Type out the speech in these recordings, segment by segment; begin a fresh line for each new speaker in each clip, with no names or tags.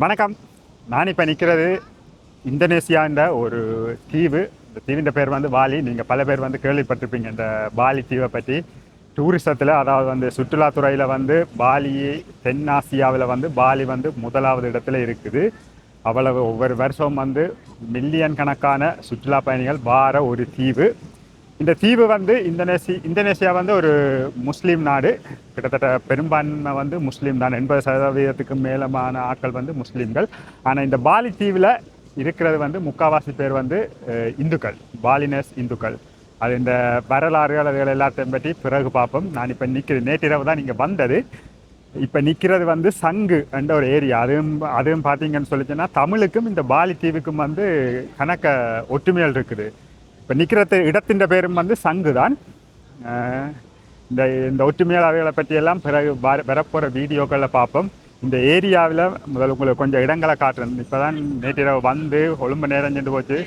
வணக்கம். நான் இப்போ நிற்கிறது இந்தோனேசியான்ற ஒரு தீவு. இந்த தீவின் பேர் வந்து பாலி. நீங்கள் பல பேர் வந்து கேள்விப்பட்டிருப்பீங்க இந்த பாலி தீவை பற்றி டூரிசத்தில் அதாவது வந்து சுற்றுலாத்துறையில் வந்து பாலி தென்னாசியாவில் வந்து பாலி வந்து முதலாவது இடத்துல இருக்குது. அவ்வளவு ஒவ்வொரு வருஷம் வந்து மில்லியன் கணக்கான சுற்றுலா பயணிகள் வார ஒரு தீவு. இந்த தீவு வந்து இந்தோனேசி இந்தோனேசியா வந்து ஒரு முஸ்லீம் நாடு. கிட்டத்தட்ட பெரும்பான்மை வந்து முஸ்லீம் தான். எண்பது சதவீதத்துக்கு மேலமான ஆட்கள் வந்து முஸ்லீம்கள். ஆனால் இந்த பாலி தீவில் இருக்கிறது வந்து முக்காவாசி பேர் வந்து இந்துக்கள். பாலினஸ் இந்துக்கள். அது இந்த வரலாறுகள் அதுகள் எல்லாத்தையும் பற்றி பிறகு பார்ப்போம். நான் இப்போ நிற்கிறேன். நேற்றிரவு தான் நீங்கள் வந்தது. இப்போ நிற்கிறது வந்து சங்கு என்ற ஒரு ஏரியா. அதுவும் அதுவும் பார்த்தீங்கன்னு சொல்லிச்சுன்னா தமிழுக்கும் இந்த பாலி தீவுக்கும் வந்து கணக்க ஒற்றுமைகள் இருக்குது. இப்போ நிற்கிற இடத்தின் பேரும் வந்து சங்கு தான் இந்த இந்த ஒற்றுமையாளர்களை அவைகளை பற்றியெல்லாம் பிறகு வர வரப்போகிற வீடியோக்களில் பார்ப்போம். இந்த ஏரியாவில் முதல்ல உங்களுக்கு கொஞ்சம் இடங்களை காட்டுறேன். இப்போ தான் நேற்றிரவு வந்து ஒழும்பு நேரம் சென்று போச்சு.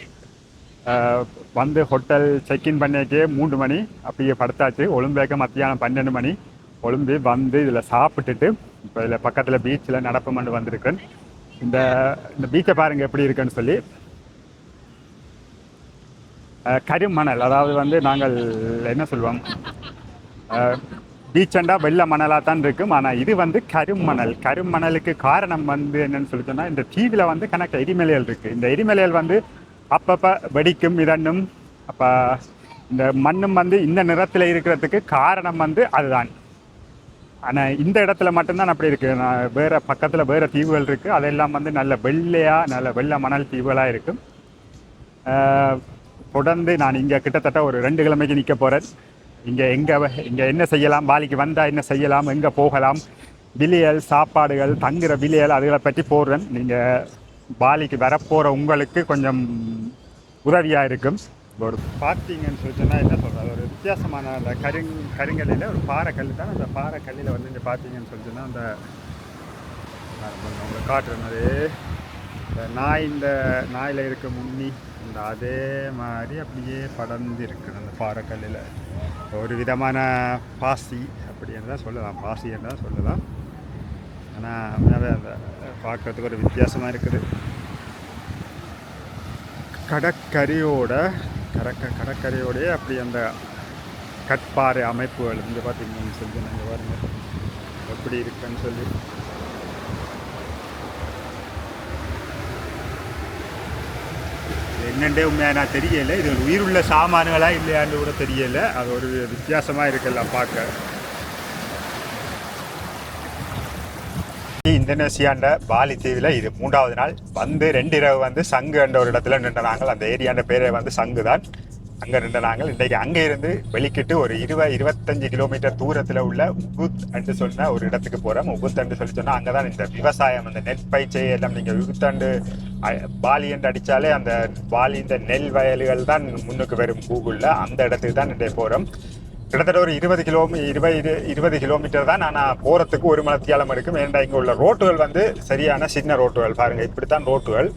வந்து ஹோட்டல் செக்இன் பண்ணியாச்சு மூன்று மணி அப்படியே படுத்தாச்சு. ஒழும்பேக்க மத்தியானம் பன்னெண்டு மணி. ஒழும்பு வந்து இதில் சாப்பிட்டுட்டு இப்போ இதில் பக்கத்தில் பீச்சில் நடப்பமண்டு வந்திருக்கேன். இந்த இந்த பீச்சை பாருங்கள் எப்படி இருக்குன்னு சொல்லி. கருமணல் அதாவது வந்து நாங்கள் என்ன சொல்லுவோம்? பீச்சண்டா வெள்ளை மணலாக தான் இருக்கும். ஆனால் இது வந்து கருமணல். கருமணலுக்கு காரணம் வந்து என்னன்னு சொல்லி சொன்னால் இந்த தீவில் வந்து கணக்கு எரிமலைகள் இருக்குது இந்த எரிமலைகள் வந்து அப்பப்போ வெடிக்கும் இதன்னும் அப்போ இந்த மண்ணும் வந்து இந்த நிறத்தில் இருக்கிறதுக்கு காரணம் வந்து அதுதான். ஆனால் இந்த இடத்துல மட்டும்தான் அப்படி இருக்குது நான் வேறு பக்கத்தில் வேறு தீவுகள் இருக்குது அதெல்லாம் வந்து நல்ல வெள்ளையாக நல்ல வெள்ளை மணல் தீவுகளாக இருக்கும். தொடர்ந்து நான் இங்கே கிட்டத்தட்ட ஒரு ரெண்டு கிழமைக்கு நிற்க போகிறேன் இங்கே எங்கே இங்கே என்ன செய்யலாம் பாலிக்கு வந்தால் என்ன செய்யலாம் எங்கே போகலாம் விலையல் சாப்பாடுகள் தங்குற விலையல் அதுகளை பற்றி போடுறேன். நீங்கள் பாலிக்கு வரப்போகிற உங்களுக்கு கொஞ்சம் உதவியாக இருக்கும். ஒரு பார்த்தீங்கன்னு சொல்லிச்சுன்னா என்ன சொல்கிறது ஒரு வித்தியாசமான அந்த கருங் கருங்கல்லில் ஒரு பாறைக்கல் தான். அந்த பாறைக்கல்லில் வந்து இங்கே பார்த்தீங்கன்னு சொல்லிச்சுன்னா அந்த நான் காட்டுறேன் அது இந்த நாய் இந்த நாயில் இருக்க முன்னி அந்த அதே மாதிரி அப்படியே படர்ந்து இருக்குது அந்த பாறைக்கல்லில். ஒரு விதமான பாசி அப்படின்னு தான் சொல்லலாம். பாசி என்று தான் சொல்லலாம். ஆனால் உண்மையாகவே அந்த பார்க்குறதுக்கு ஒரு வித்தியாசமாக இருக்குது. கடற்கரையோட கடற்க கடற்கரையோடயே அப்படி அந்த கட்பாறை அமைப்புகள் இங்கே பார்த்தீங்கன்னு சொல்லி நாங்கள் பாருங்க. எப்படி இருக்குன்னு சொல்லி என்னென்றே உண்மையாக நான் தெரியல. இது உயிருள்ள சாமான்களா இல்லையான்னு கூட தெரியல. அது ஒரு வித்தியாசமாக இருக்கலாம் பார்க்க. இந்தோனேசியாண்ட பாலி தீவில் இது மூன்றாவது நாள். வந்து ரெண்டு இரவு வந்து சங்கு என்ற ஒரு இடத்துல நின்று நாங்கள். அந்த ஏரியாண்ட பேரே வந்து சங்கு தான் அங்கே இருந்த நாங்கள் இன்றைக்கு அங்கே இருந்து வெளிக்கிட்டு ஒரு இருபது இருபத்தஞ்சு கிலோமீட்டர் தூரத்தில் உள்ள உபுத் என்று சொன்ன ஒரு இடத்துக்கு போகிறோம் உகுத் என்று சொல்லி சொன்னால் அங்கே தான் இந்த விவசாயம் அந்த நெல் எல்லாம் நீங்கள் உகுத்தாண்டு பாலி என்று அடித்தாலே அந்த பாலி இந்த நெல் வயல்கள் தான் முன்னுக்கு வரும் கூகுளில். அந்த இடத்துக்கு தான் இன்றைய போகிறோம் கிட்டத்தட்ட ஒரு இருபது கிலோமீ இருபது இருபது கிலோமீட்டர் தான். ஆனால் போகிறதுக்கு ஒரு மலத்தியாலம் இருக்கும் ஏன்டா இங்கே உள்ள ரோட்டுகள் வந்து சரியான சின்ன ரோட்டுகள். பாருங்கள் இப்படி தான் ரோட்டுகள்.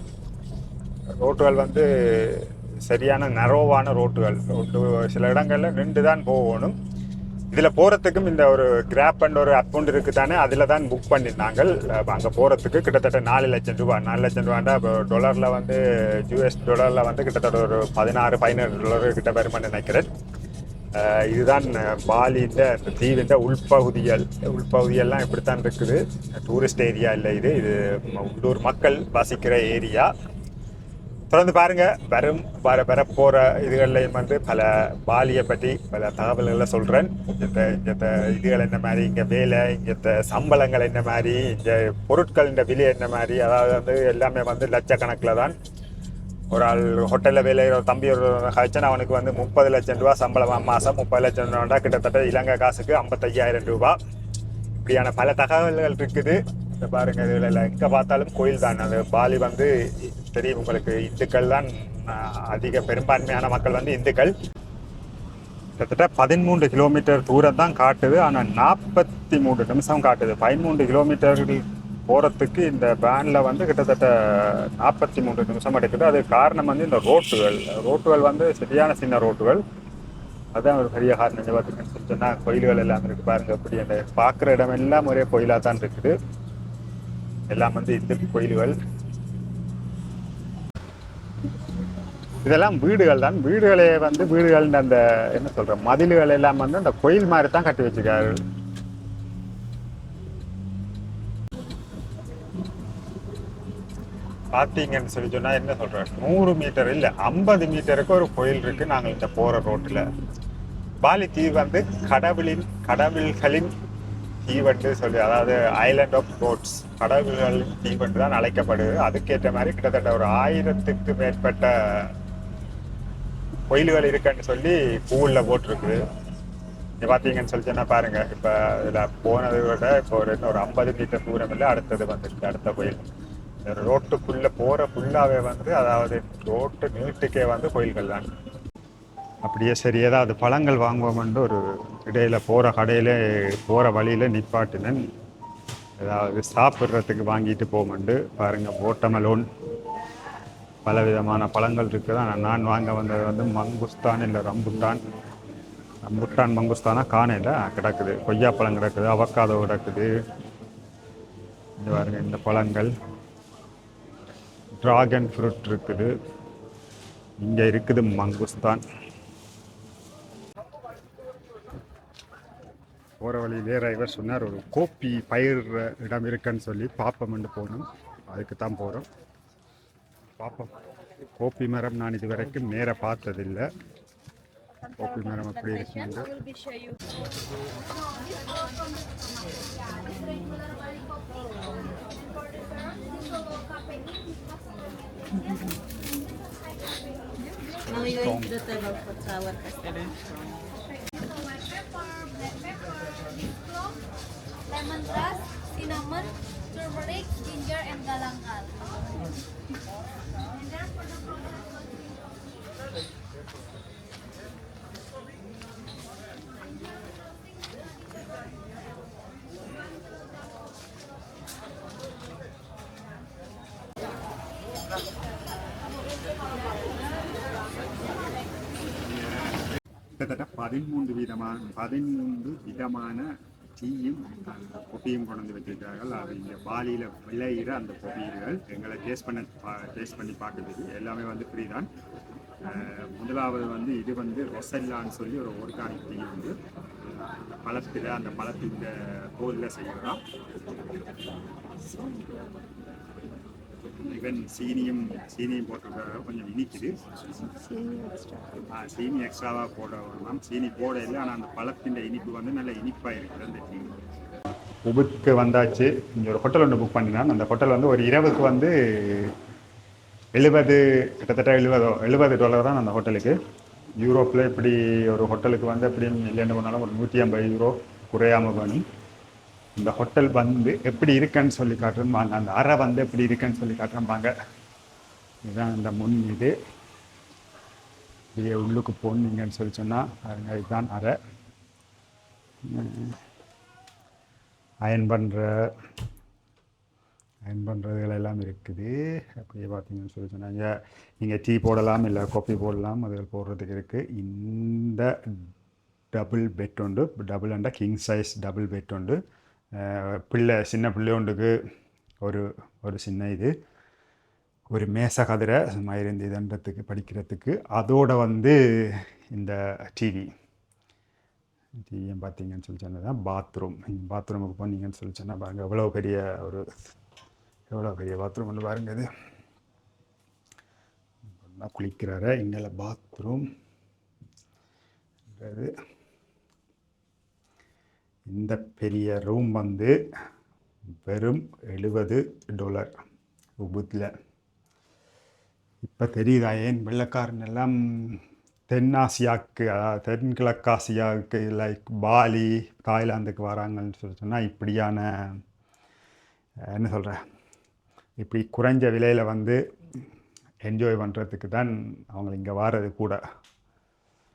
ரோட்டுகள் வந்து சரியான நரோவான ரோட்டுகள் ரோட்டு சில இடங்களில் நின்று தான் போகணும். இதில் போகிறதுக்கும் இந்த ஒரு கிராப் அண்ட் ஒரு அக்கௌண்ட் இருக்குது தானே அதில் தான் புக் பண்ணியிருந்தாங்க. அங்கே போகிறதுக்கு கிட்டத்தட்ட நாலு லட்சம் ரூபா நாலு லட்சம் ரூபாண்டா இப்போ டொலரில் வந்து யூஎஸ் டொலரில் வந்து கிட்டத்தட்ட ஒரு பதினாறு பதினேழு டொலர் கிட்ட வருமானு நினைக்கிறேன். இதுதான் பாலின்ற இந்த தீவின்ற உள்பகுதிகள். உள்பகுதியெல்லாம் இப்படித்தான் இருக்குது. டூரிஸ்ட் ஏரியா இல்லை இது. இது உள்ளூர் மக்கள் வசிக்கிற ஏரியா தொடர்ந்து பாருங்க. வரும் வர வரப்போகிற இதுகள்லையும் வந்து பல பாலியை பற்றி பல தகவல்களை சொல்கிறேன் இந்த இந்த இதுகள் என்ன மாதிரி இங்கே வேலை இங்கே சம்பளங்கள் என்ன மாதிரி இங்கே பொருட்கள் இந்த விலை என்ன மாதிரி அதாவது வந்து எல்லாமே வந்து லட்சக்கணக்கில் தான். ஒரு ஆள் ஹோட்டலில் வேலை தம்பி ஒரு கழிச்சன் அவனுக்கு வந்து முப்பது லட்சம் ரூபா சம்பளம் மாதம் முப்பது லட்சம் ரூபா கிட்டத்தட்ட இலங்கை காசுக்கு ஐம்பத்தையாயிரம் ரூபா. இப்படியான பல தகவல்கள் இருக்குது. இந்த பாருங்க இதில் எங்கே பார்த்தாலும் கோயில் தான் அது பாலி வந்து தெரியும் உங்களுக்கு இந்துக்கள் தான் அதிக பெரும்பான்மையான மக்கள் வந்து இந்துக்கள். கிட்டத்தட்ட பதிமூன்று கிலோமீட்டர் தூரம் தான் காட்டுது. ஆனால் நாற்பத்தி மூன்று நிமிஷம் காட்டுது. பதிமூன்று கிலோமீட்டர்கள் போகிறதுக்கு இந்த வேனில் வந்து கிட்டத்தட்ட நாற்பத்தி மூன்று நிமிஷம் எடுக்குது. அது காரணம் வந்து இந்த ரோட்டுகள். ரோட்டுகள் வந்து சரியான சின்ன ரோட்டுகள். அதுதான் ஒரு பெரிய காரணம். இங்கே பார்த்தீங்கன்னு சொல்லி சொன்னால் கோயில்கள் எல்லாம் இருக்குது பாருங்கள் அப்படி அந்த பார்க்குற இடம் எல்லாம் ஒரே கோயிலாக தான் இருக்குது. எல்லாம் வந்து இந்து கோயில்கள். இதெல்லாம் வீடுகள் தான். வீடுகளே வந்து வீடுகள் அந்த என்ன சொல்ற மதில்கள் எல்லாம் வந்து அந்த கோயில் மாதிரி தான் கட்டி வச்சிருக்காரு. பார்த்தீங்கன்னு சொல்லி சொன்னா என்ன சொல்றேன் நூறு மீட்டர் இல்லை ஐம்பது மீட்டருக்கு ஒரு கோயில் இருக்கு நாங்கள் இந்த போற ரோட்டில் பாலி தீவு வந்து கடவுளின் கடவுள்களின் தீவென்று சொல்லி அதாவது ஐலண்ட் ஆஃப் கோட்ஸ் கடவுள்களின் தீவென்று தான் அழைக்கப்படுது. அதுக்கேற்ற மாதிரி கிட்டத்தட்ட ஒரு ஆயிரத்துக்கு மேற்பட்ட கோயில்கள் இருக்குன்னு சொல்லி கூகுளில் போட்டிருக்குது இங்க பார்த்தீங்கன்னு சொல்லி சொன்னா பாருங்க இப்போ இதில் போனதை விட இப்போ ஒரு இன்னும் ஒரு ஐம்பது மீட்டர் தூரம் இல்லை அடுத்தது வந்துருக்கு அடுத்த கோயில். ரோட்டுக்குள்ளே போகிற ஃபுல்லாகவே வந்து அதாவது ரோட்டு நீட்டுக்கே வந்து கோயில்கள் தான். அப்படியே சரி ஏதாவது பழங்கள் வாங்குவோம்னு ஒரு இடையில் போகிற கடையில் போகிற வழியில் நிப்பாட்டினேன். ஏதாவது சாப்பிட்றதுக்கு வாங்கிட்டு போமண்டு பாருங்கள் ஓட்டமலோன் பல விதமான பழங்கள் இருக்குது? ஆனால் நான் வாங்க வந்தது வந்து மங்குஸ்தான் இல்லை ரம்புட்டான். ரம்புட்டான் மங்குஸ்தானா? காணையில் கிடக்குது. கொய்யாப்பழம் கிடக்குது அவக்காதோ கிடக்குது. இந்த பாருங்க இந்த பழங்கள். ட்ராகன் ஃப்ரூட் இருக்குது. இங்கே இருக்குது மங்குஸ்தான். போகிற வழியிலே டிரைவர் சொன்னார் ஒரு கோப்பி பயிர் இடம் இருக்குன்னு சொல்லி பாப்பமெண்டு போகணும் அதுக்கு தான் போகிறோம் பார்ப்போம் கோப்பி மரம் நான் இதுவரைக்கும் நேர பார்த்ததில்லை கோப்பி மரம் அப்படி இருக்குங்க
lemongrass, cinnamon, turmeric, ginger, and galangal.
கிட்டத்தட்ட பதிமூன்று விதமான பதிமூன்று விதமான டீயும் கொப்பியும் கொண்டு வந்து வச்சிருக்கார்கள் அது இங்கே பாலியில் விளையிற அந்த கொப்பியர்கள் எங்களை டேஸ்ட் பண்ண டேஸ்ட் பண்ணி பார்க்குறது எல்லாமே வந்து ஃப்ரீ தான் முதலாவது வந்து இது வந்து ரொசல்லான்னு சொல்லி ஒரு ஆர்கானிக் டீ வந்து பழத்தில் அந்த பழத்தின் தோலில் செய்யலாம் ஈவன் சீனியும் சீனியும் போட்டிருக்க கொஞ்சம் இனிக்குது. ஆ, சீனி எக்ஸ்ட்ராவாக போட வேணாம் சீனி போட இல்லை ஆனால் அந்த பழத்தின் இனிப்பு வந்து நல்ல இனிப்பாக இருக்குது அந்த டீ உபுக்கு வந்தாச்சு. இங்கே ஒரு ஹோட்டல் ஒன்று புக் பண்ணினான் அந்த ஹோட்டல் வந்து ஒரு இரவுக்கு வந்து எழுபது கிட்டத்தட்ட எழுபதோ எழுபது டாலர் தான் அந்த ஹோட்டலுக்கு யூரோப்பில் இப்படி ஒரு ஹோட்டலுக்கு வந்து எப்படியும் இல்லைன்னு பண்ணாலும் ஒரு நூற்றி ஐம்பது யூரோ குறையாம வேணும் இந்த ஹோட்டல் வந்து எப்படி இருக்குன்னு சொல்லி காட்டுறம்பாங்க அந்த அறை வந்து எப்படி இருக்குன்னு சொல்லி காட்டுறம்பாங்க இதுதான் இந்த முன் இது. இப்படியே உள்ளுக்கு போனீங்கன்னு சொல்லி சொன்னால் பாருங்க இதுதான் அறை. அயன் பண்ணுற அயன் பண்ணுறதுகள் எல்லாம் இருக்குது. அப்படியே பார்த்தீங்கன்னு சொல்லி சொன்னாங்க. நீங்கள் டீ போடலாம் இல்லை காஃபி போடலாம் அதுகள் போடுறதுக்கு இருக்குது இந்த டபுள் பெட் உண்டு. டபுள் அண்டா கிங் சைஸ் டபுள் பெட் உண்டு. பிள்ளை சின்ன பிள்ளையொண்டுக்கு ஒரு ஒரு சின்ன இது. ஒரு மேச கதிரை சும்மா இருந்து இதன்றதுக்கு படிக்கிறதுக்கு. அதோடு வந்து இந்த டிவி டிவியும் பார்த்தீங்கன்னு சொல்லி சொன்னதான் பாத்ரூம் பாத்ரூமுக்கு போனீங்கன்னு சொல்லி சொன்னால் பாருங்கள் எவ்வளோ பெரிய ஒரு எவ்வளோ பெரிய பாத்ரூம் ஒன்று பாருங்க இது. குளிக்கிறார இங்கே பாத்ரூம் இந்த பெரிய ரூம் வந்து வெறும் எழுபது டாலர் உபுத்தில் இப்போ தெரியுதா ஏன் வெள்ளக்காரன் எல்லாம் தென்னாசியாவுக்கு அதாவது தென்கிழக்காசியாவுக்கு லைக் பாலி தாய்லாந்துக்கு வராங்கன்னு சொல்லி சொன்னால் இப்படியான என்ன சொல்கிற இப்படி குறைஞ்ச விலையில் வந்து என்ஜாய் பண்ணுறதுக்கு தான் அவங்க இங்கே வாரது கூட.